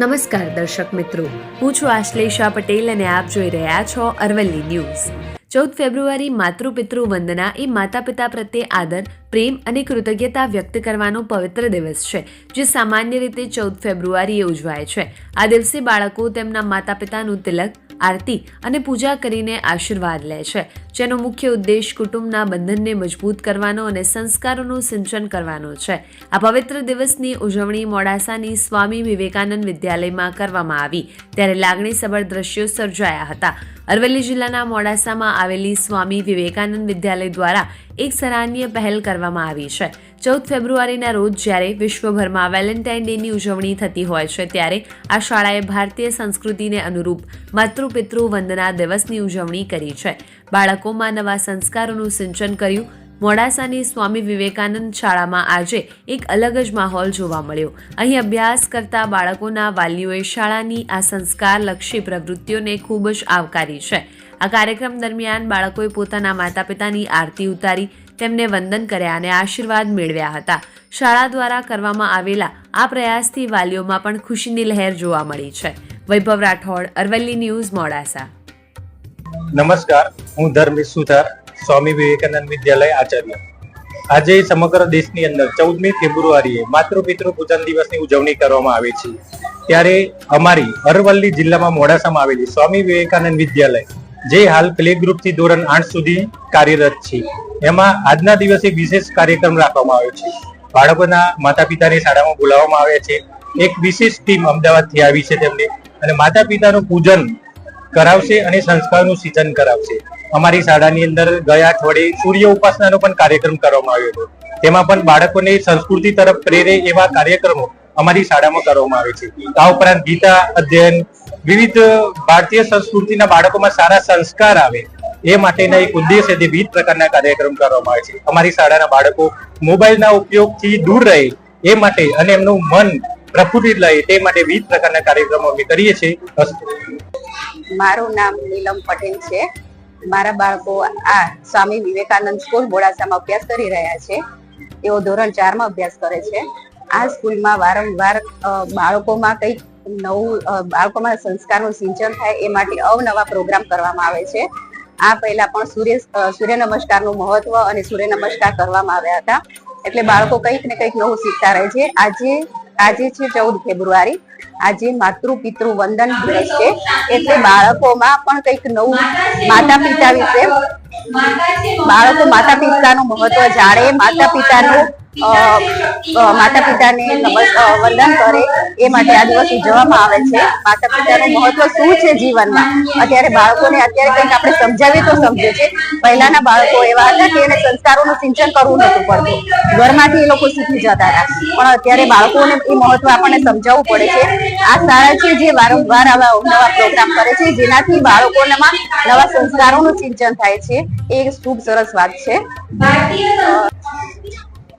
નમસ્કાર દર્શક મિત્રો. હું છું આશ્લેષા પટેલ અને આપ જોઈ રહ્યા છો અરવલ્લી ન્યૂઝ. ચૌદ ફેબ્રુઆરી માતૃપિતૃ વંદના એ માતા પિતા પ્રત્યે આદર, પ્રેમ અને કૃતજ્ઞતા વ્યક્ત કરવાનો પવિત્ર દિવસ છે, જે સામાન્ય રીતે ચૌદ ફેબ્રુઆરીએ ઉજવાય છે. આ દિવસે બાળકો તેમના માતા પિતાનું તિલક આરતી અને પૂજા કરીને આશીર્વાદ લે છે. જેનો મુખ્ય ઉદ્દેશ કુટુંબના બંધનને મજબૂત કરવાનો અને સંસ્કારોનું સિંચન કરવાનો છે. આ પવિત્ર દિવસની ઉજવણી મોડાસાની સ્વામી વિવેકાનંદ વિદ્યાલયમાં કરવામાં આવી. ત્યારે લાગણીસભર દ્રશ્યો સર્જાયા હતા. અરવલ્લી જિલ્લાના મોડાસામાં આવેલી સ્વામી વિવેકાનંદ વિદ્યાલય દ્વારા એક સરાહનીય પહેલ કરવામાં આવી છે. ચૌદ ફેબ્રુઆરીના રોજ જ્યારે વિશ્વભરમાં વેલેન્ટાઇન ડેની ઉજવણી થતી હોય છે, ત્યારે આ શાળાએ ભારતીય સંસ્કૃતિને અનુરૂપ માતૃપિતૃ વંદના દિવસની ઉજવણી કરી છે. બાળકોમાં નવા સંસ્કારોનું સિંચન કર્યું મોડાસાની સ્વામી વિવેકાનંદ શાળામાં આજે એક અલગ જ માહોલ જોવા મળ્યો. અહીં અભ્યાસ કરતા બાળકોના વાલીઓએ શાળાની આ સંસ્કારલક્ષી પ્રવૃત્તિઓને ખૂબ જ આવકારી છે. આ કાર્યક્રમ દરમિયાન બાળકોએ પોતાના માતા પિતાની આરતી ઉતારી, તેમને વંદન કર્યા અને આશીર્વાદ મેળવ્યા હતા. શાળા દ્વારા કરવામાં આવેલા આ પ્રયાસથી વાલીઓમાં પણ ખુશીની લહેર જોવા મળી છે. વૈભવ રાઠોડ, અરવલ્લી ન્યૂઝ, મોડાસા. નમસ્કાર, હું ધર્મેશ સુથાર સ્વામી વિવેકાનંદ વિદ્યાલય આચાર્ય. આજે સમગ્ર દેશની અંદર ચૌદમી ફેબ્રુઆરીએ માતૃપિતૃ પૂજન દિવસની ઉજવણી કરવામાં આવે છે. ત્યારે અમારી અરવલ્લી જિલ્લામાં મોડાસામાં આવેલી સ્વામી વિવેકાનંદ વિદ્યાલય, જે હાલ પ્લે ગ્રુપથી ધોરણ આઠ સુધી કાર્યરત છે. એમાં આજના દિવસે વિશેષ કાર્યક્રમ રાખવામાં આવ્યો છે. બાળકોના માતા પિતાને શાળામાં બોલાવવામાં આવે છે. એક વિશેષ ટીમ અમદાવાદથી આવી છે તેમને અને માતા પિતાનું પૂજન કરાવશે અને સંસ્કારનું સિંચન કરાવશે. અમારી શાળાની અંદર ગયા અઠવાડિયે સૂર્ય ઉપાસનાનો પણ કાર્યક્રમ કરવામાં આવ્યો હતો. તેમાં પણ બાળકોને સંસ્કૃતિ તરફ પ્રેરે એવા કાર્યક્રમો અમારી શાળામાં કરવામાં આવે છે. આ ઉપરાંત ગીતા અધ્યયન, વિવિધ ભારતીય સંસ્કૃતિના બાળકોમાં સારા સંસ્કાર આવે એ માટેના એક ઉદ્દેશ છે વિવિધ પ્રકારના કાર્યક્રમ કરવામાં આવે છે. અમારી શાળાના બાળકો મોબાઈલના ઉપયોગથી દૂર રહે એ માટે અને એમનું મન પ્રફુલ્લિત રહે તે માટે વિવિધ પ્રકારના કાર્યક્રમો અમે કરીએ છીએ. મારું નામ નીલમ પટેલ છે. મારા બાળકો આ સ્વામી વિવેકાનંદ સ્કૂલ મોડાસામાં અભ્યાસ કરી રહ્યા છે. તેઓ ધોરણ ચારમાં અભ્યાસ કરે છે. આ સ્કૂલમાં વારંવાર બાળકોમાં કંઈક નવું બાળકોમાં સંસ્કારનું સિંચન થાય એ માટે અવનવા પ્રોગ્રામ કરવામાં આવે છે. આ પહેલા પણ સૂર્ય સૂર્ય નમસ્કારનું મહત્વ અને સૂર્ય નમસ્કાર કરવામાં આવ્યા હતા. એટલે બાળકો કંઈક ને કંઈક નવું શીખતા રહે છે. આજે આજે છે ચૌદ ફેબ્રુઆરી. આજે માતૃ પિતૃ વંદન દિવસ છે. એટલે બાળકોમાં પણ કંઈક નવું માતા પિતા વિશે બાળકો માતા પિતાનું મહત્વ જાણે માતા પિતાનું માતા પિતાને વંદન કરે એ માટે આ દિવસ ઉજવવામાં આવે છે. માતા પિતાનું મહત્વ શું છે જીવનમાં? અત્યારે બાળકોને અત્યારે કંઈક આપણે સમજાવીએ તો સમજે છે. પહેલાના બાળકો એવા હતા કે એને સંસ્કારોનું સિંચન કરવું નતું પડતું. ઘરમાંથી એ લોકો શીખી જતા હતા. પણ અત્યારે બાળકોને એ મહત્વ આપણને સમજાવવું પડે છે. આ શાળા છે જે વારંવાર આવા નવા પ્રોગ્રામ કરે છે, જેનાથી બાળકોમાં નવા સંસ્કારોનું સિંચન થાય છે. એ ખૂબ સરસ વાત છે.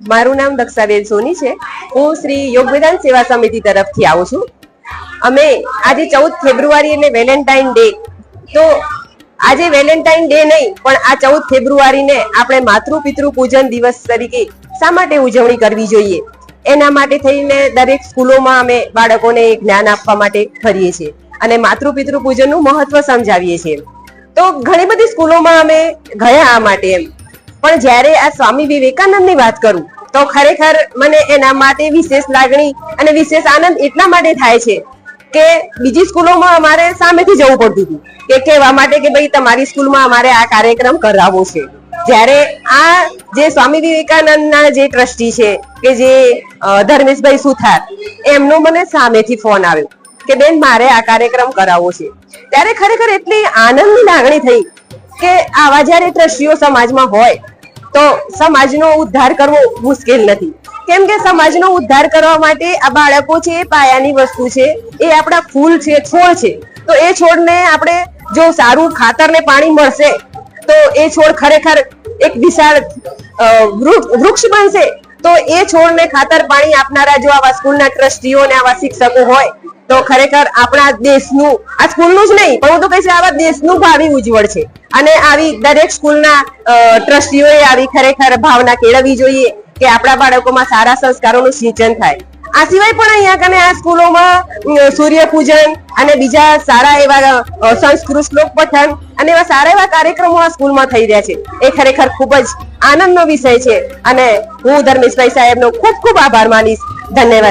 મારું નામ દક્ષાબેન સોની છે. હું શ્રી યોગ વિધાન સેવા સમિતિ તરફથી આવું છું. અમે આજે ચૌદ ફેબ્રુઆરી એટલે વેલેન્ટાઇન ડે. તો આજે વેલેન્ટાઇન ડે નહીં, પણ આ ચૌદ ફેબ્રુઆરીને આપણે માતૃ પિતૃ પૂજન દિવસ તરીકે શા માટે ઉજવણી કરવી જોઈએ? એના માટે થઈને દરેક સ્કૂલોમાં અમે બાળકોને જ્ઞાન આપવા માટે ફરીએ છીએ અને માતૃ પિતૃ પૂજનનું મહત્વ સમજાવીએ છીએ. તો ઘણી બધી સ્કૂલોમાં અમે ગયા આ માટે એમ. પણ જ્યારે આ સ્વામી વિવેકાનંદની વાત કરું, તો ખરેખર મને એના માટે વિશેષ લાગણી અને વિશેષ આનંદ એટલા માટે થાય છે કે બીજી સ્કૂલોમાં અમારે સામેથી જવું પડતું હતું, કે કહેવા માટે કે ભાઈ તમારી સ્કૂલમાં અમારે આ કાર્યક્રમ કરાવવો છે. જ્યારે આ જે સ્વામી વિવેકાનંદના જે ટ્રસ્ટી છે, કે જે ધર્મેશભાઈ સુથાર, એમનો મને સામેથી ફોન આવ્યો કે બેન મારે આ કાર્યક્રમ કરાવવો છે. ત્યારે ખરેખર એટલી આનંદની લાગણી થઈ કે આવા જ્યારે ટ્રસ્ટીઓ સમાજમાં હોય તો સમાજનો ઉદ્ધાર કરવો મુશ્કેલ નથી. કેમ કે સમાજનો ઉદ્ધાર કરવા માટે આ બાળકો છે, એ પાયાની વસ્તુ છે, એ આપણા ફૂલ છે, છોડ છે. તો એ છોડને આપણે જો સારું ખાતર ને પાણી મળશે, તો એ છોડ ખરેખર એક વિશાળ વૃક્ષ બનશે. તો એ છોડને ખાતર પાણી આપનારા જો આવા સ્કૂલના ટ્રસ્ટીઓ ને આવા શિક્ષકો હોય તો ખરેખર આપણા દેશનું આ સ્કૂલનું જ નહીં પણ હું તો કહીશ આવા દેશનું ભાવિ ઉજ્જવળ છે. અને આવી દરેક સ્કૂલના ટ્રસ્ટીઓએ આવી ખરેખર ભાવના કેળવવી જોઈએ કે આપણા બાળકોમાં સારા સંસ્કારોનું સિંચન થાય. આ સિવાય પણ અહીંયા કને આ સ્કૂલોમાં અમ, સૂર્ય પૂજન અને બીજા સારા એવા સંસ્કૃત શ્લોક પઠન અને એવા સારા એવા કાર્યક્રમો આ સ્કૂલમાં થઈ રહ્યા છે. એ ખરેખર ખૂબ જ આનંદનો વિષય છે. અને હું ધર્મેશભાઈ સાહેબનો ખૂબ ખૂબ આભાર માનીશ. ધન્યવાદ.